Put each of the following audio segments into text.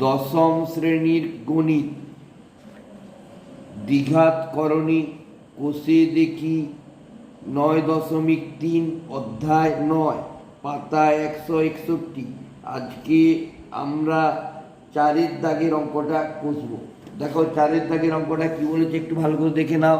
দশম শ্রেণির গণিত। দ্বিঘাত করণী, কোষে দেখি নয় দশমিক তিন অধ্যায় নয় পাতা একশো একষট্টি। আজকে আমরা চারের দাগের অঙ্কটা কষবো। দেখো, চারের দাগের অঙ্কটা কি বলেছে একটু ভালো করে দেখে নাও।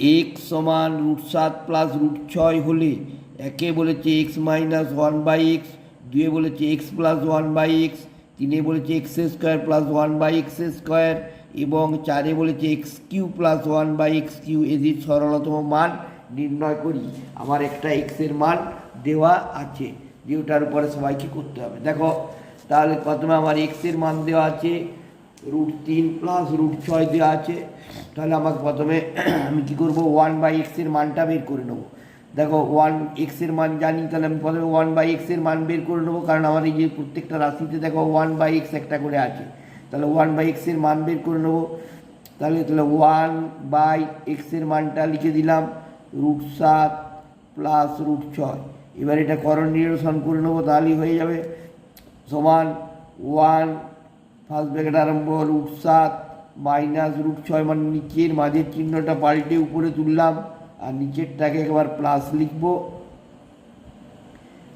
এক্স সমান রুট সাত প্লাস রুট ছয় হলে একে বলেছে X minus one by X দুয়ে বলেছে X plus one by X তিনে বলেছে X square plus one by X square এবং চারে বলেছে X cube plus one by X cube এদের সরলতম মান নির্ণয় করি। আমার একটা এক্সের মান দেওয়া আছে যেটার উপরে সবাইকে করতে হবে। দেখো, তাহলে প্রথমে আমার এক্সের মান দেওয়া আছে রুট তিন প্লাস রুট ছয় দেওয়া আছে। তাহলে আমাকে প্রথমে আমি কী করব? ওয়ান বাই এক্সের মানটা বের করে নেব। দেখো ওয়ান এক্সের মান জানি, তাহলে আমি প্রথমে ওয়ান বাই এক্সের মান বের করে নেব, কারণ আমার এই যে প্রত্যেকটা রাশিতে দেখো ওয়ান বাই এক্স একটা করে আছে। তাহলে ওয়ান বাই এক্সের মান বের করে নেব। তাহলে তাহলে ওয়ান বাই এক্সের মানটা লিখে দিলাম রুট সাত প্লাস রুট ছয়। এবার এটা করণ নিরসন করে নেব, তাহলেই হয়ে যাবে। সমান ওয়ান ফার্স্ট ব্র্যাকেট আরম্ভ রুট সাত মাইনাস রুট ছয় মানে নিচের মাঝের চিহ্নটা পাল্টে উপরে তুললাম। আর নিচেরটাকে একবার প্লাস লিখব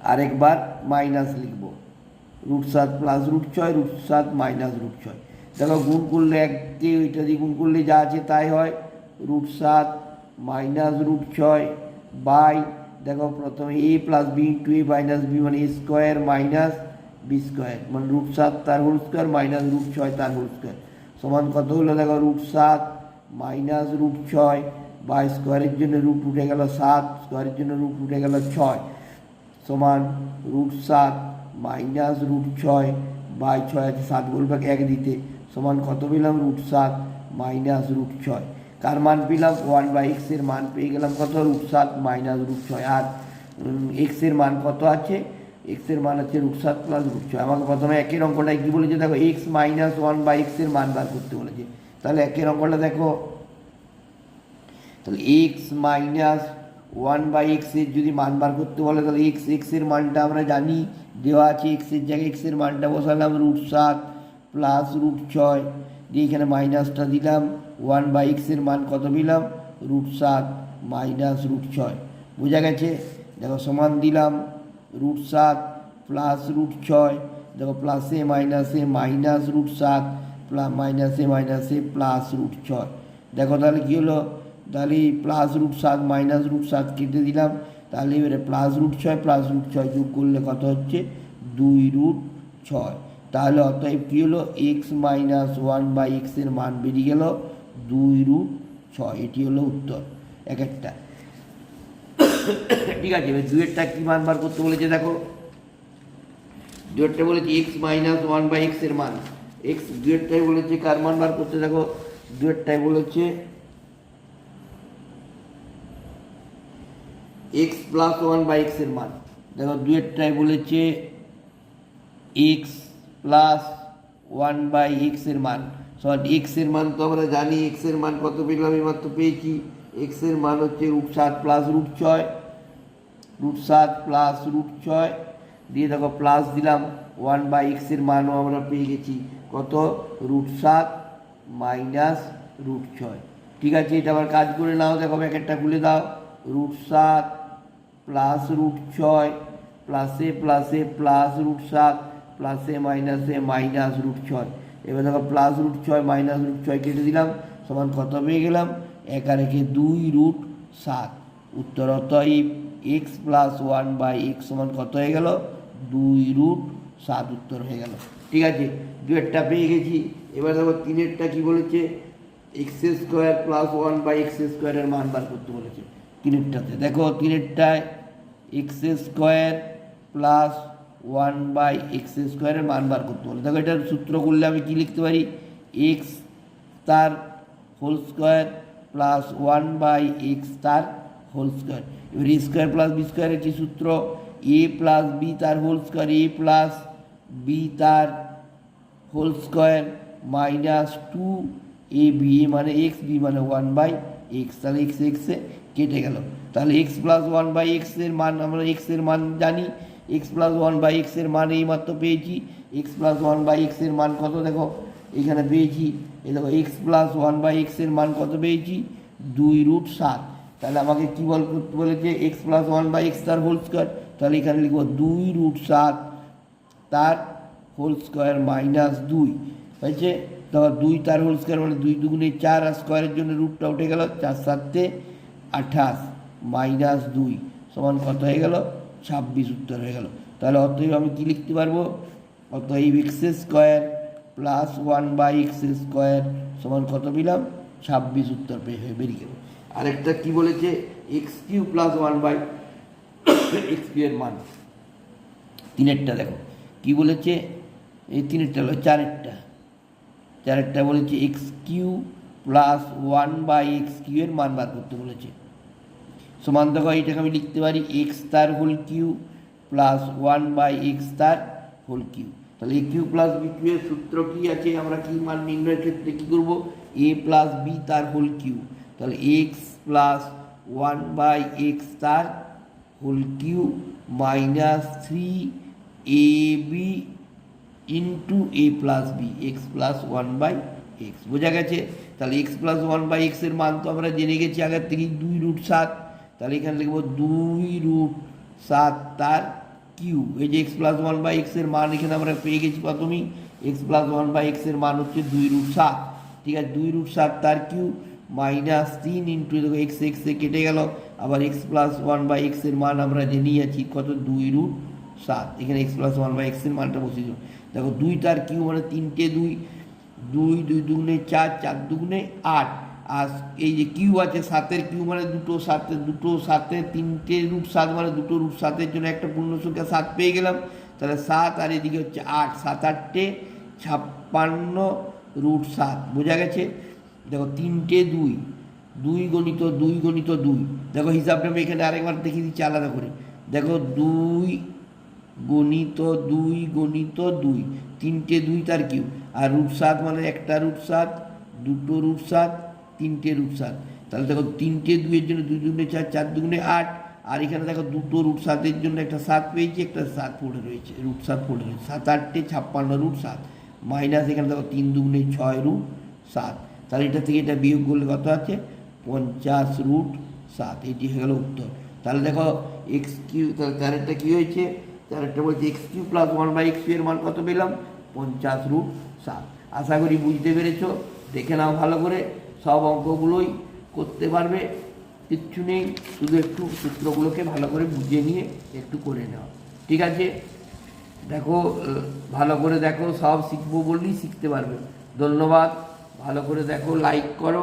আরেকবার মাইনাস লিখব রুট সাত প্লাস রুট ছয় রুট সাত মাইনাস রুট ছয় দেখো গুণ করলে এককে ওইটা দিয়ে গুণ করলে যা আছে তাই হয় রুট সাত মাইনাস রুট ছয় বাই দেখো প্রথমে A plus B into A minus B মানে A square minus B square মানে রুট সাত তার হোল স্কোয়ার মাইনাস রুট ছয় তার হোল স্কোয়ার সমান কত হলো দেখো রুট সাত মাইনাস রুট ছয় বা স্কোয়ারের জন্য রুট উঠে গেল সাত স্কোয়ারের জন্য রুট উঠে গেল ছয়। সমান রুট সাত মাইনাস রুট ছয় বাই ছয় আছে সাত বলবে এক দিতে। সমান কত পেলাম? রুট সাত মাইনাস রুট ছয়। কার মান পেলাম? ওয়ান বাই এক্সের মান পেয়ে গেলাম কত? রুট সাত মাইনাস রুট ছয়। আর এক্সের মান কত আছে? এক্সের মান হচ্ছে রুট সাত প্লাস রুট ছয়। আমাকে প্রথমে একের অঙ্কটা কী বলেছে? দেখো, এক্স মাইনাস ওয়ান বাই এক্সের মান বার করতে বলেছে। তাহলে একের অঙ্কটা দেখো। তাহলে এক্স মাইনাস ওয়ান বাই এক্সের যদি মান বার করতে বলে, তাহলে এক্স এক্সের মানটা আমরা জানি, দেওয়া আছে এক্সের জায়গায় এক্সের মানটা বসালাম রুট সাত প্লাস রুট ছয়, দিয়ে এখানে মাইনাসটা দিলাম ওয়ান বাই এক্সের মান কত দিলাম রুট সাত মাইনাস রুট ছয়। বোঝা গেছে? দেখো সমান দিলাম রুট সাত প্লাস রুট ছয়, দেখো প্লাসে মাইনাসে মাইনাস রুট সাত প্লাস মাইনাসে মাইনাসে প্লাস রুট ছয়। দেখো তাহলে কী হলো? তাহলে প্লাস রুট সাত মাইনাস রুট সাত কেটে দিলাম। তাহলে এবারে প্লাস রুট ছয় প্লাস রুট ছয় যোগ করলে কত হচ্ছে? দুই রুট ছয়। তাহলে অতএব কী হলো? এক্স মাইনাস ওয়ান বাই এক্সের মান বেরিয়ে গেল দুই রুট ছয়। এটি হলো উত্তর। এক একটা। ঠিক আছে, এবার দুয়েরটা কী মান বার করতে বলেছে দেখো। দুয়েরটা বলেছে এক্স মাইনাস ওয়ান বাই এক্সের মান। এক্স দুয়েরটাই বলেছে কার মান বার করতে দেখো? দুয়েরটাই বলেছে এক্স প্লাস ওয়ান বাই এক্সের মান। দেখো দুয়েরটাই বলেছে এক্স প্লাস ওয়ান বাই এক্সের মান। সমান এক্সের মান তো আমরা জানি এক্সের মান কত পেলাম এই মাত্র পেয়েছি। এক্সের মান হচ্ছে রুট সাত প্লাস রুট ছয়। রুট সাত প্লাস রুট ছয়। দিয়ে দেখো প্লাস দিলাম ওয়ান বাই এক্সের মানও আমরা পেয়ে গেছি। কত? রুট সাত মাইনাস রুট ছয়। ঠিক আছে, এটা আবার কাজ করে নাও, দেখো প্যাকেটটা খুলে দাও। রুট সাত প্লাস রুট ছয় প্লাসে প্লাসে প্লাস রুট সাত প্লাসে মাইনাসে মাইনাস রুট ছয়। এবার দেখো প্লাস রুট ছয় মাইনাস রুট ছয় কেটে দিলাম, সমান কত পেয়ে গেলাম? একা রেখে দুই রুট সাত। উত্তর অতএব X plus one by X সমান কত হয়ে গেল? দুই রুট সাত উত্তর হয়ে গেল। ঠিক আছে? দুয়েরটা পেয়ে গেছি। এবার দেখো তিনেরটা কি বলেছে? X square plus one by X স্কোয়ারের মান বার করতে বলেছে। তিনেরটাতে। দেখো তিনেরটায় square plus one by X স্কোয়ারের মান বার করতে বলে দেখো এটার সূত্র করলে আমি কী লিখতে পারি? এক্স তার whole square plus one by X তার হোল স্কোয়ার এবার এ স্কোয়ার প্লাস বি স্কোয়ারের কি সূত্র এ প্লাস বি তার whole square A plus B তার whole square minus two A B A মানে এক্স বি মানে ওয়ান বাই এক্স তাহলে এক্স এক্সে কেটে গেল। তাহলে এক্স প্লাস ওয়ান বাই এক্সের মান, আমরা এক্সের মান জানি। এক্স প্লাস ওয়ান বাই এক্সের মান এইমাত্র পেয়েছি। এক্স প্লাস ওয়ান বাই এক্সের মান কত দেখো? এখানে পেয়েছি। এই দেখো এক্স প্লাস ওয়ান বাই এক্সের মান কত পেয়েছি? দুই রুট সাত। তাহলে আমাকে কী বল করতে বলেছে? X plus one by x তার হোল স্কোয়ার তাহলে এখানে লিখব দুই রুট সাত তার হোল স্কোয়ার মাইনাস দুই। হয়েছে? তারপর দুই তার হোল স্কোয়ার মানে দুই দুগুণে চার আর স্কোয়ারের জন্য রুটটা উঠে গেল চার সাতে আঠাশ মাইনাস দুই সমান কত হয়ে গেল? ছাব্বিশ উত্তর হয়ে গেল। তাহলে অতএব আমি কী লিখতে পারব? অতএব x square plus one by x square সমান কত পেলাম? ছাব্বিশ উত্তর পেয়ে হয়ে বেরিয়ে গেল। আরেকটা কী বলেছে? X cube plus one by x cube এর মান। তিনেরটা দেখো। কি বলেছে? এই তিনেরটা হলো চারেরটা। চারেরটা বলেছে x cube plus one by x cube এর মান বার করতে বলেছে। সমান দেখো আমি লিখতে পারি এক্স তার whole cube plus one by x তার হোল কিউ তাহলে a cube plus b cube এর সূত্র কি আছে? আমরা কি মান নির্ণয়ের ক্ষেত্রে কি করব? এ প্লাস বি তার হোল কিউ তাহলে x plus one by x তার whole cube minus three a b into a plus b x plus one by x বোঝা গেছে? তাহলে এক্স প্লাস ওয়ান বাই এক্সের মান তো আমরা জেনে গেছি আগের থেকেই দুই রুট সাত। তাহলে এখানে লিখব দুই রুট সাত তার কিউ এই যে এক্স প্লাস ওয়ান বাই এক্সের মান এখানে আমরা পেয়ে গেছি প্রথমেই। এক্স প্লাস ওয়ান বাই এক্সের মান হচ্ছে দুই রুট সাত। ঠিক আছে? দুই রুট সাত তার কিউ মাইনাস তিন ইন্টু দেখো এক্স এক্সে কেটে গেল। আবার এক্স প্লাস ওয়ান বাই এক্সের মান আমরা জেনেই আছি কত? দুই রুট সাত। এখানে এক্স প্লাস ওয়ান বাই এক্সের মানটা বসিয়ে দিল দেখো দুই তার কিউ মানে তিনটে দুই। দুই দুই দুগুণে চার চার দুগুণে আট। আর এই যে কিউ আছে, সাতের কিউ মানে দুটো সাতে দুটো সাতে তিনটে রুট সাত মানে দুটো রুট সাতের জন্য একটা পূর্ণ সংখ্যা সাত পেয়ে গেলাম। তাহলে সাত আর এদিকে হচ্ছে আট, সাত আটটে ছাপ্পান্ন রুট সাত। বোঝা গেছে? দেখো তিনটে দুই। দুই গণিত দুই গণিত দুই। দেখো হিসাবটা আমি এখানে আরেকবার দেখিয়ে দিচ্ছি আলাদা করে। দেখো দুই গণিত দুই গণিত দুই। তিনটে দুই তার কিউ? আর রুট সাত মানে একটা রুট সাত দুটো রুট সাত তিনটে রুট সাত তাহলে দেখো তিনটে দুইয়ের জন্য দুই দুগুণে চার চার দুগুণে আট। আর এখানে দেখো দুটো রুট সাতের জন্য একটা সাত পেয়েছি, একটা সাত পড়ে রয়েছে রুট সাত পড়ে রয়েছে। সাত, আটটে, ছাপ্পান্ন রুট সাত মাইনাস এখানে দেখো তিন দুগুণে ছয় রুট সাত তাহলে এটা থেকে এটা বিয়োগ করলে কত আছে? পঞ্চাশ রুট সাত এটি হয়ে গেল উত্তর। তাহলে দেখো এক্স কিউ, তাহলে চারেরটা কী হয়েছে? চারেরটা বলছে x cube plus one by এক্সের মান কত পেলাম? পঞ্চাশ রুট সাত। আশা করি বুঝতে পেরেছ। দেখে নাও ভালো করে। সব অঙ্কগুলোই করতে পারবে। কিচ্ছু নেই। শুধু একটু সূত্রগুলোকে ভালো করে বুঝিয়ে নিয়ে একটু করে নেওয়া ঠিক আছে? দেখো ভালো করে দেখো। সব শিখব বললেই শিখতে পারবে। ধন্যবাদ। ভালো করে দেখো। লাইক করো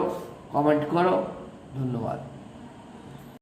কমেন্ট করো। ধন্যবাদ।